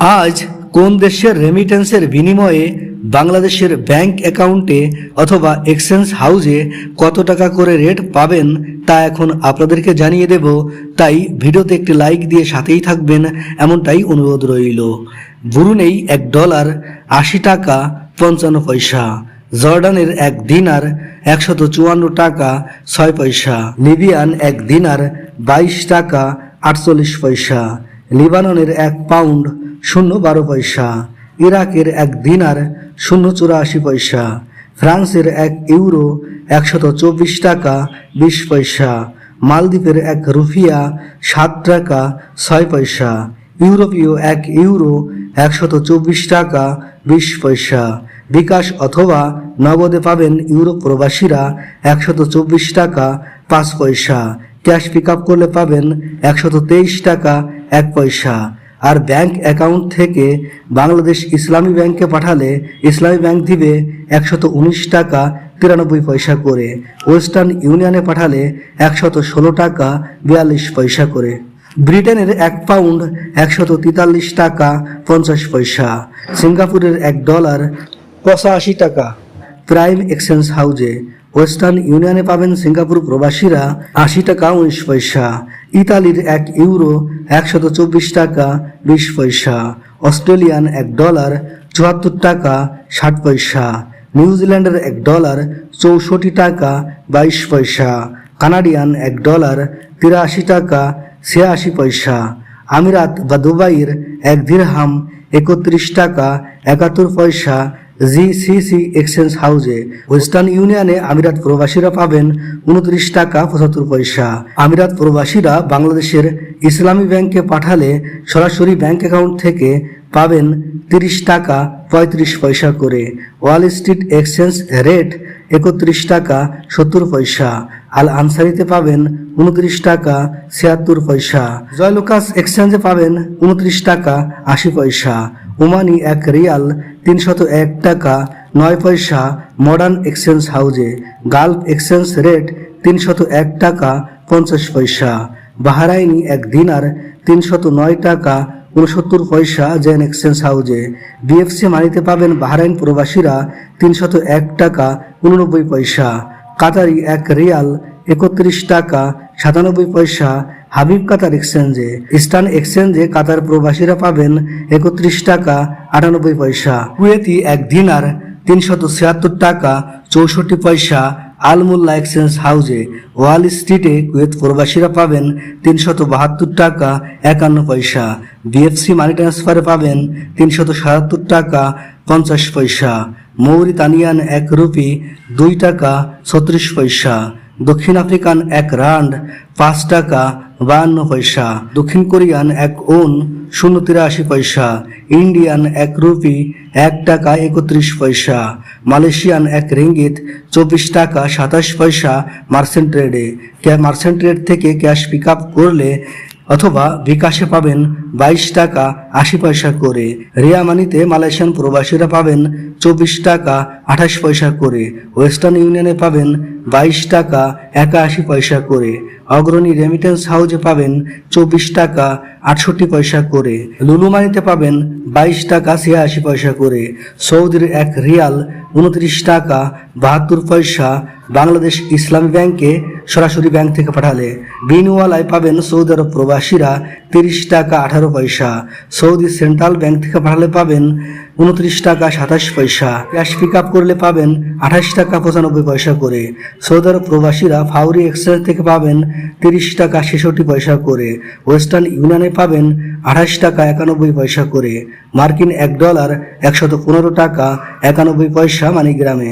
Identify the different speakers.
Speaker 1: আজ কোন দেশের রেমিটেন্সের বিনিময়ে বাংলাদেশের ব্যাংক অ্যাকাউন্টে অথবা এক্সচেঞ্জ হাউসে কত টাকা করে রেট পাবেন তা এখন আপনাদেরকে জানিয়ে দেব। তাই ভিডিওতে একটি লাইক দিয়ে সাথেই থাকবেন, এমনটাই অনুরোধ রইল। বুরুনেই এক ডলার আশি টাকা পঞ্চান্ন পয়সা, জর্ডানের এক দিনার একশত চুয়ান্ন টাকা ছয় পয়সা লিবিয়ান এক দিনার বাইশ টাকা আটচল্লিশ পয়সা, লিবাননের এক পাউন্ড শূন্য বারো পয়সা, ইরাকের এক দিনার শূন্য চুরাশি পয়সা, ফ্রান্সের এক ইউরো একশত চব্বিশ টাকা বিশ পয়সা, মালদ্বীপের এক রুফিয়া সাত টাকা ছয় পয়সা, ইউরোপীয় এক ইউরো একশত চব্বিশ টাকা বিশ পয়সা। বিকাশ অথবা নগদে পাবেন ইউরোপ প্রবাসীরা একশত চব্বিশ টাকা পাঁচ পয়সা। ক্যাশ পিক আপ করলে পাবেন একশত তেইশ টাকা এক পয়সা। আর ব্যাংক অ্যাকাউন্ট থেকে বাংলাদেশ ইসলামী ব্যাংকে পাঠালে ইসলামী ব্যাংক দিবে একশত উনিশ টাকা তিরানব্বই পয়সা করে। ওয়েস্টার্ন ইউনিয়নে পাঠালে একশত ষোলো টাকা বিয়াল্লিশ পয়সা করে। ব্রিটেনের এক পাউন্ড একশত তেতাল্লিশ টাকা পঞ্চাশ পয়সা। সিঙ্গাপুরের এক ডলার পঁচাশি টাকা। প্রাইম এক্সচেঞ্জ হাউজে ওয়েস্টার্ন ইউনিয়নে পাবেন সিঙ্গাপুর প্রবাসীরা আশি টাকা উনিশ পয়সা। ইতালির এক ইউরো একশত চব্বিশ টাকা বিশ পয়সা, অস্ট্রেলিয়ান এক ডলার চুয়াত্তর টাকা ষাট পয়সা নিউজিল্যান্ডের এক ডলার চৌষট্টি টাকা বাইশ পয়সা, কানাডিয়ান এক ডলার তিরাশি টাকা ছিয়াশি পয়সা, আমিরাত বা দুবাইয়ের এক দিরহাম একত্রিশ টাকা একাত্তর পয়সা জিসিসি এক্সচেঞ্জ হাউজে ওয়েস্টার্ন ইউনিয়নে আমিরাত প্রবাসীরা পাবেন উনত্রিশ টাকা পঁচাত্তর পয়সা। আমিরাত প্রবাসীরা বাংলাদেশের ইসলামী ব্যাংকে পাঠালে সরাসরি ব্যাংক অ্যাকাউন্ট থেকে পাবেন তিরিশ টাকা পঁয়ত্রিশ পয়সা করে। ওয়াল স্ট্রিট এক্সচেঞ্জ রেট একত্রিশ টাকা সত্তর পয়সা। আল আনসারিতে পাবেন উনত্রিশ টাকা ছিয়াত্তর পয়সা। জয়লুকাস এক্সচেঞ্জে পাবেন উনত্রিশ টাকা আশি পয়সা। ওমানি এক রিয়াল তিনশত এক টাকা নয় পয়সা মডার্ন এক্সচেঞ্জ হাউজে। গালফ এক্সচেঞ্জ রেট তিনশত এক টাকা পঞ্চাশ পয়সা। বাহারাইনি এক দিনার তিনশত নয় টাকা উনসত্তর পয়সা জেন এক্সচেঞ্জ হাউজে। বিএফসি মানিতে পাবেন বাহরাইন প্রবাসীরা তিনশত এক টাকা উননব্বই পয়সা। কাতারি এক রিয়াল একত্রিশ টাকা সাতানব্বই পয়সা হাবিব কাতার এক্সচেঞ্জে। ইস্টার্ন এক্সচেঞ্জে কাতার প্রবাসীরা পাবেন একত্রিশ টাকা আটানব্বই পয়সা। কুয়েতি এক দিনার তিনশত ছিয়াত্তর টাকা চৌষট্টি পয়সা আলমুল্লা এক্সচেঞ্জ হাউজে। ওয়াল স্ট্রিটে কুয়েত প্রবাসীরা পাবেন তিনশত বাহাত্তর টাকা একান্ন পয়সা। বিএফসি মানি ট্রান্সফারে পাবেন তিনশত সাতাত্তর টাকা পঞ্চাশ পয়সা। মৌরিতানিয়ান এক রুপি, দুই টাকা ছত্রিশ পয়সা, দক্ষিণ আফ্রিকান এক রান্ড, পাঁচ টাকা বায়ান্ন পয়সা, দক্ষিণ কোরিয়ান এক ওন শূন্য তিরাশি পয়সা, ইন্ডিয়ান এক রুপি, এক টাকা একত্রিশ পয়সা, মালয়েশিয়ান এক রিঙ্গিত, চব্বিশ টাকা সাতাশ পয়সা মার্সেন্ট ট্রেডে। মার্সেন্ট থেকে ক্যাশ পিক আপ করলে অথবা বিকাশে পাবেন বাইশ টাকা আশি পয়সা করে। রিয়া মানিতে মালয়েশিয়ান প্রবাসীরা পাবেন চব্বিশ টাকা আঠাশ পয়সা করে। ওয়েস্টার্ন ইউনিয়নে পাবেন বাইশ টাকা একাশি পয়সা করে। অগ্রণী রেমিটেন্স হাউজে পাবেন চব্বিশ টাকা আটষট্টি পয়সা করে। লুলু মানিতে পাবেন বাইশ টাকা ছিয়াশি পয়সা করে। সৌদির এক রিয়াল উনত্রিশ টাকা বাহাত্তর পয়সা বাংলাদেশ ইসলামী ব্যাংকে সরাসরি ব্যাংক থেকে পাঠালে। বিনওয়ালায় পাবেন সৌদি আরব প্রবাসীরা তিরিশ টাকা আঠারো পয়সা। সৌদি সেন্ট্রাল ব্যাংক থেকে পাঠালে পাবেন উনত্রিশ টাকা সাতাশ পয়সা। ক্যাশ পিক আপ করলে পাবেন আঠাশ টাকা পঁচানব্বই পয়সা করে। সৌদি আরব প্রবাসীরা ফাউরি এক্সপ্রেস থেকে পাবেন তিরিশ টাকা ছেষট্টি পয়সা করে। ওয়েস্টার্ন ইউনিয়নে পাবেন আঠাশ টাকা একানব্বই পয়সা করে। মার্কিন এক ডলার একশত পনেরো টাকা একানব্বই পয়সা মানিগ্রামে।